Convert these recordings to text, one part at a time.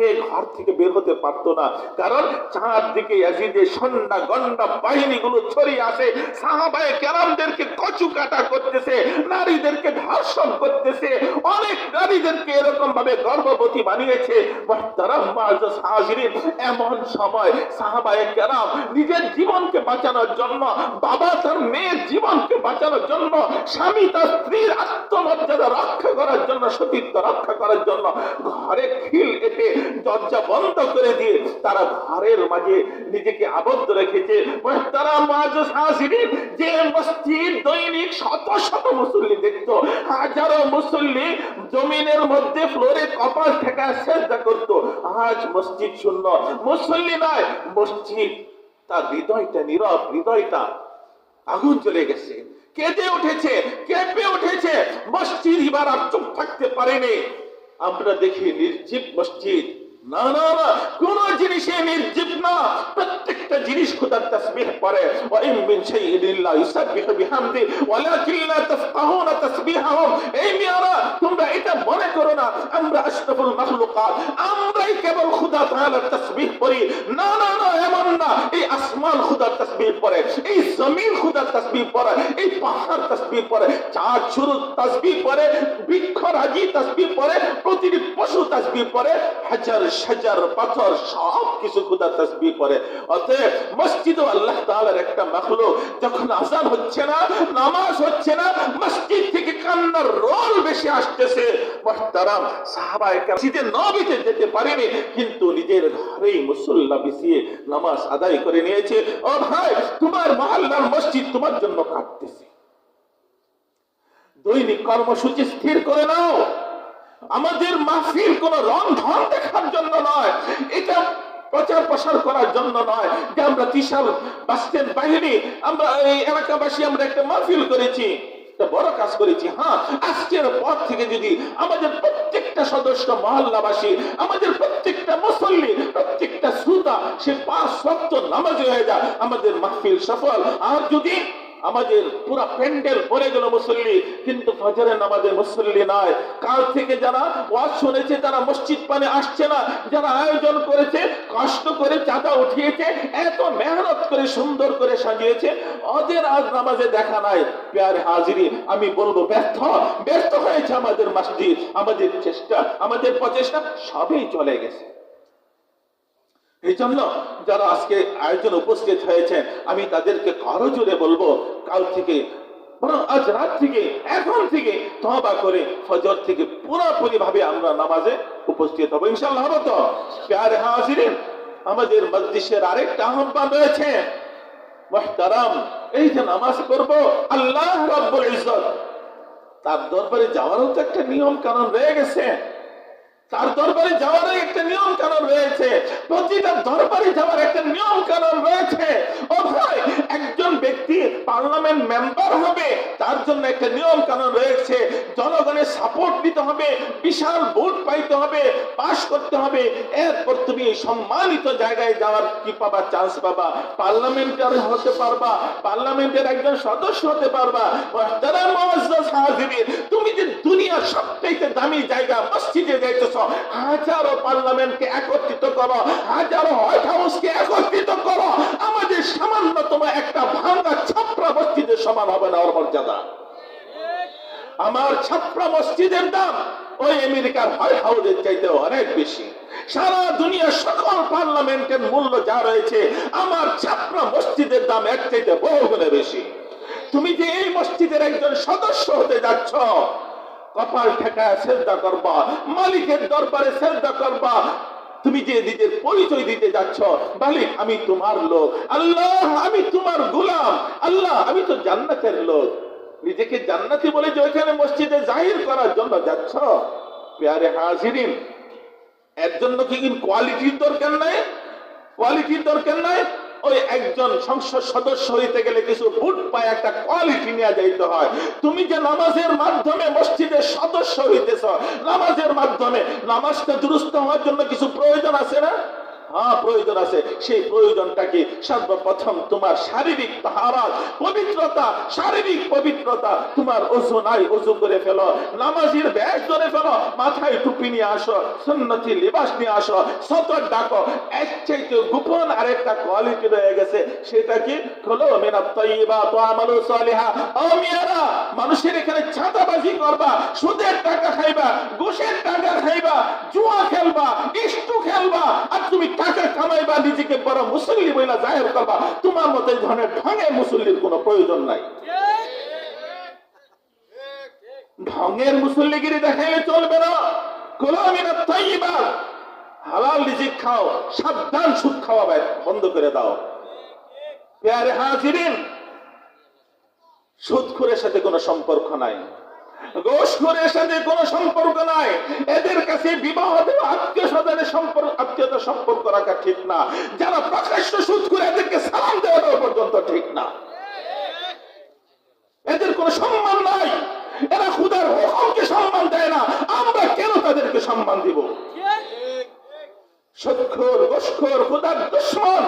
ভয়ে ঘর থেকে বের হতে পারতো না। কারণ চারদিকে ইয়াজিদের সন্ধ্যা গন্ডা বাহিনীগুলো ছড়িয়ে আসে সাহাবায়ে কেরামদেরকে কচু কাটা করতেছে, নারীদেরকে ধর্ষণ করতেছে। অনেক নারীদেরকে এরকম ভাবে গর্ভবতী বানিয়েছে। এমন সময় সাহাবায়ে কেরাম নিজের জীবনকে বাঁচানোর জন্য, বাবা তার মেয়ের জীবনকে বাঁচানোর জন্য, স্বামী তার স্ত্রীর আত্মমর্যাদা রক্ষা করার জন্য, সতীত্ব রক্ষা করার জন্য ঘরে খিল এঁটে দরজা বন্ধ করে দিয়ে তারা ঘরের মাঝে নিজেকে আবদ্ধ রেখেছে। তারা যে মসজিদ দৈনিক শত শত মুসল্লি দেখতো, হাজারো মুসল্লি জমিনের মধ্যে ফ্লোরে কপাল ঠেকা শ্রদ্ধা করতো। আজ মসজিদ শূন্য। মুসল্লি নয়, মসজিদ তার হৃদয়টা নীরব, হৃদয়টা আগুন চলে গেছে। কেঁদে উঠেছে, কেঁপে উঠেছে। মসজিদ এবার চুপ থাকতে পারেনি। আমরা দেখি নির্জীব মসজিদ। না না না, কোন জিনিসে নির্জীব না। প্রত্যেকটা জিনিস খোদার তাসবিহ পড়ে। ওয়া ইন মিন শাইইন ইল্লা ইউসাব্বিহু বিহামদি, ওয়ালাকিন লা তাফকাহুনা তাসবিহাহুম। এই মিয়ারা করো না। আমরা আশরাফুল মাখলুকাত। আমরাই কেবল খোদা তাআলার তাসবিহ পড়ি। না না না, এমন না। এই আসমান খোদার তাসবিহ পড়ে। এই জমিন খোদার তাসবিহ পড়ে। এই পাহাড় তাসবিহ পড়ে। চাঁদ শুরু তাসবিহ পড়ে। বৃক্ষরাজি তাসবিহ পড়ে। প্রতিটি পশু তাসবিহ পড়ে। হাজার সাজার পাথর সব কিছু খোদা তাসবিহ পড়ে। অতএব মসজিদও আল্লাহ তাআলার একটা মাখলুক। যখন আজান হচ্ছে না, নামাজ হচ্ছে না, মসজিদ থেকে কান্নার রোল বেশি আসতেছে। যেতে পারেনি, কিন্তু নিজের ঘরেই মুসল্লা বিছিয়ে নামাজ আদায় করে নিয়েছে। ও ভাই, তোমার মহল্লার মসজিদ তোমার জন্য দৈনিক কর্মসূচি স্থির করে নাও। আমাদের মাহফিল কোন রং ধন দেখার জন্য নয়, এটা প্রচার প্রসার করার জন্য নয়। যে আমরা ত্রিশাল বাস্টের বাহিনী, আমরা এই এলাকাবাসী আমরা একটা মাহফিল করেছি। একটা বড় কাজ করেছি হ্যাঁ আজকের পর থেকে যদি আমাদের প্রত্যেকটা সদস্য মহল্লাবাসী, আমাদের প্রত্যেকটা মুসল্লি, প্রত্যেকটা শ্রোতা, সে পাঁচ শক্ত নামাজ হয়ে যায়, আমাদের মাহফিল সফল। আর যদি আমাদের পুরো প্যান্ডেল ভরে গেল মুসল্লি। কিন্তু ফজরের নামাজের মুসল্লি নয় কাল থেকে যারা ওয়াজ শুনেছে তারা মসজিদ পানে আসছে না, যারা আয়োজন করেছে, কষ্ট করে চাঁদা উঠিয়েছে, এত মেহনত করে, সুন্দর করে সাজিয়েছে, ওদের আজ নামাজে দেখা নাই। প্যার হাজিরি আমি বলব, ব্যর্থ ব্যর্থ হয়েছে আমাদের মসজিদ। আমাদের চেষ্টা, আমাদের প্রচেষ্টা সবই চলে গেছে। এই জন্য যারা আজকে আয়োজন উপস্থিত হয়েছেন, আমি তাদেরকে করো জোরে বলব, কাল থেকে আজ রাত থেকে, এখন থেকে তবা করে ফজর থেকে পুরোপুরি ভাবে আমরা নামাজে উপস্থিত হব ইনশাল্লাহ তো? প্যারে হাজিরিন, আমাদের মসজিদের আরেকটা আহ্বান রয়েছে। মুহতারাম, এই যে নামাজ করব আল্লাহ রাব্বুল ইজ্জত। তার দরবারে যাওয়ারও তো একটা নিয়ম কানুন রয়ে গেছে। তার দরবারে যাওয়ার একটা নিয়ম কানুন রয়েছে। প্রতিটা দরবারে যাওয়ার একটা নিয়ম কানুন রয়েছে ও ভাই একজন ব্যক্তি পার্লামেন্ট মেম্বার হবে, তার জন্য একটা নিয়ম কানুন রয়েছে। জনগণের সাপোর্ট নিতে হবে, বিশাল ভোট পাইতে হবে পাশ করতে হবে। এরপর তুমি সম্মানিত জায়গায় যাওয়ার কি পাবা চান্স পাবা? পার্লামেন্টার হতে পারবা পার্লামেন্টের একজন সদস্য হতে পারবা। তুমি যে দুনিয়ার সবথেকে দামি জায়গা, মসজিদে যাইতেছ, হাজারো পার্লামেন্টকে একত্রিত করো, হাজারো হোয়াইট হাউসকে একত্রিত করো। আমাদের সামান্যতম একটা সমান হবে না ওর মর্যাদা। আমার ছাপড়া মসজিদের দাম ওই আমেরিকার হোয়াইট হাউসের চাইতে অনেক বেশি। সারা দুনিয়ার সকল পার্লামেন্টের মূল্য যা রয়েছে, আমার ছাপড়া মসজিদের দাম এক চাইতে বহু গুণে বেশি। তুমি যে এই মসজিদের একজন সদস্য হতে যাচ্ছ, কপাল ঠেকায় শ্রদ্ধা করবা, মালিকের দরবারে শ্রদ্ধা করবা তুমি যে নিজের পরিচয় দিতে যাচ্ছ, মালিক, আমি তোমার লোক। আল্লাহ, আমি তোমার গোলাম। আল্লাহ, আমি তো জান্নাতের লোক। নিজেকে জান্নাতি বলে যে ওইখানে মসজিদে জাহির করার জন্য যাচ্ছ? পেয়ারে হাজিরিন, এর জন্য কি কোয়ালিটির দরকার নাই? কোয়ালিটির দরকার নাই? ওই একজন সংসদ সদস্য হইতে গেলে কিছু ভোট পায়, একটা কোয়ালিটি নিয়ে যাইতে হয়। তুমি যে নামাজের মাধ্যমে মসজিদের সদস্য হইতেছ, নামাজের মাধ্যমে নামাজটা দুরুস্ত হওয়ার জন্য কিছু প্রয়োজন আছে না? হ্যাঁ প্রয়োজন আছে। সেই প্রয়োজনটা কি? সর্বপ্রথম তোমার শারীরিক তাহারাত পবিত্রতা, শারীরিক পবিত্রতা তোমার অজু নাই অজু করে ফেলো। নামাজির ব্যাস ধরে ফেলো, মাথায় টুপি নিয়ে আসো, সুন্নতি লিবাস নিয়ে আসো, সতর ডাকো। এক চাইতে গোপন আরেকটা কোয়ালিটি রয়ে গেছে, সেটা কি? হলো মেরা তৈবা তো আমালু সালিহা। ও মিয়ারা, মানুষের এখানে ছাতাবাজি করবা সুদের নিজেকে বড় মুসল্লি বইলা জাহের করবা তোমার মতো ধরনের ঢঙের মুসল্লির কোনো প্রয়োজন নাই। ঢঙের মুসল্লিগিরি দেখাইলে চলবে না। গোলামিনা তৈবা হালাল খাও, সাবধান সুদ খাওয়া বন্ধ করে দাও। পেয়ারে হাজিরিন, সুদখোরের সাথে কোনো সম্পর্ক নাই। গোসখোরের সাথে কোনো সম্পর্ক নাই। এদের কাছে বিবাহ দেওয়া আত্মীয় স্বজনের সম্পর্ক আত্মীয়তা সম্পর্ক রাখা ঠিক না। যারা প্রকাশ্য সুদ করে এদেরকে সালাম দেওয়া পর্যন্ত ঠিক না। এদের কোনো সম্মান নাই। এরা খুদার হুকুমকে সম্মান দেয় না। আমরা কেন তাদেরকে সম্মান দিব? সৎখোর গোসখোর খুদার দুশ্মন।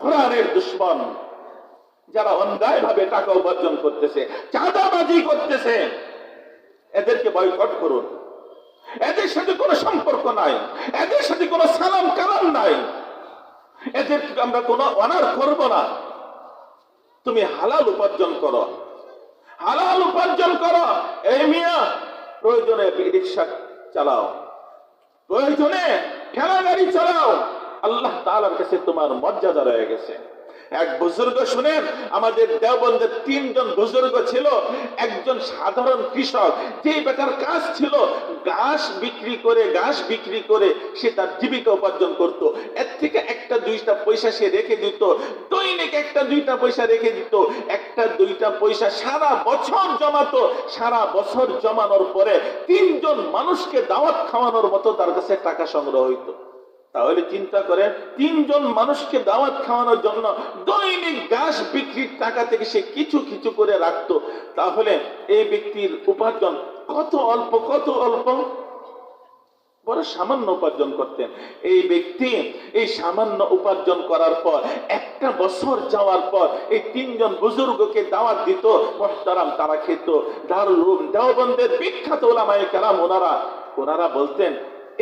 কোরআনের দুশ্মন। যারা অন্যায় ভাবে টাকা উপার্জন করতেছে, চাঁদাবাজি করতেছে, এদেরকে বয়কট করুন। এদের সাথে কোনো সম্পর্ক নাই। এদের সাথে কোনো সালাম কালাম নাই। এদেরকে আমরা কোনো অনার করব না। তুমি হালাল উপার্জন করো। হালাল উপার্জন করো। এই মিয়া, প্রয়োজনে রিক্সা চালাও। প্রয়োজনে ঠেলা গাড়ি চালাও। আল্লাহ তাআলার কাছে তোমার মর্যাদা রয়ে গেছে। এক বুজুর্গ শুনেন, আমাদের দেওবন্দের তিনজন বুজুর্গ ছিল, একজন সাধারণ কৃষক যে বেটার কাজ ছিল, ঘাস বিক্রি করে, ঘাস বিক্রি করে সে তার জীবিকা উপার্জন করত। এর থেকে একটা দুইটা পয়সা সে রেখে দিত, দৈনিক একটা দুইটা পয়সা রেখে দিত, একটা দুইটা পয়সা সারা বছর জমাতো, সারা বছর জমানোর পরে তিনজন মানুষকে দাওয়াত খাওয়ানোর মতো তার কাছে টাকা সংগ্রহ হইতো। তাহলে চিন্তা করেন, তিনজন মানুষকে দাওয়াত খাওয়ানোর জন্য দৈনিক ঘাস বিক্রির টাকা থেকে সে কিছু কিছু করে রাখতো। তাহলে এই ব্যক্তির উপার্জন কত অল্প কত অল্প? বড় সামান্য উপার্জন করতেন। এই ব্যক্তি এই সামান্য উপার্জন করার পর, একটা বছর যাওয়ার পর এই তিনজন বুজুর্গকে দাওয়াত দিত, মোহতারাম তারা খেত। দারুল উলুম দেওবন্দের বিখ্যাত ওলামায় কেরাম ওনারা ওনারা বলতেন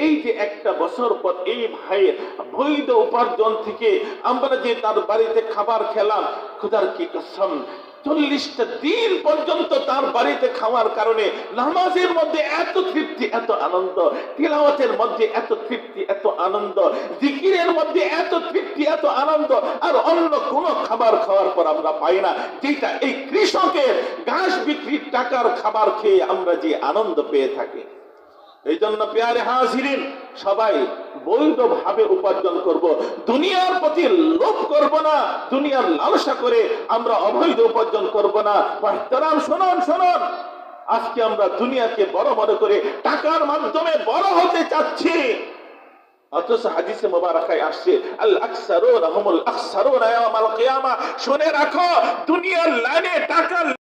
এই যে একটা বছর পর এই ভাইয়ের বৈধ উপার্জন থেকে আমরা যে তার বাড়িতে খাবার খেলাম, খুদার কি কসম, চল্লিশটা দিন পর্যন্ত তার বাড়িতে খাওয়ার কারণে নামাজের মধ্যে এত তৃপ্তি, এত আনন্দ, তিলাওয়াতের মধ্যে এত তৃপ্তি, এত আনন্দ, জিকিরের মধ্যে এত তৃপ্তি, এত আনন্দ, আর অন্য কোনো খাবার খাওয়ার পর আমরা পাই না। যেটা এই কৃষকের ঘাস বিক্রির টাকার খাবার খেয়ে আমরা যে আনন্দ পেয়ে থাকি। এই জন্য পেয়ারে হাজিরিন, সবাই বৈধভাবে উপার্জন করব। দুনিয়ার প্রতি লোভ করব না, দুনিয়ার লালসা করে আমরা অবৈধ উপার্জন করব না। মাহতারাম, শুনুন শুনুন। আজকে আমরা দুনিয়াকে বড় বড় করে টাকার মাধ্যমে বড় হতে চাচ্ছি। অথচ হাদিসে মোবারকায় আসছে আল শুনে রাখো, দুনিয়ার লাইনে টাকা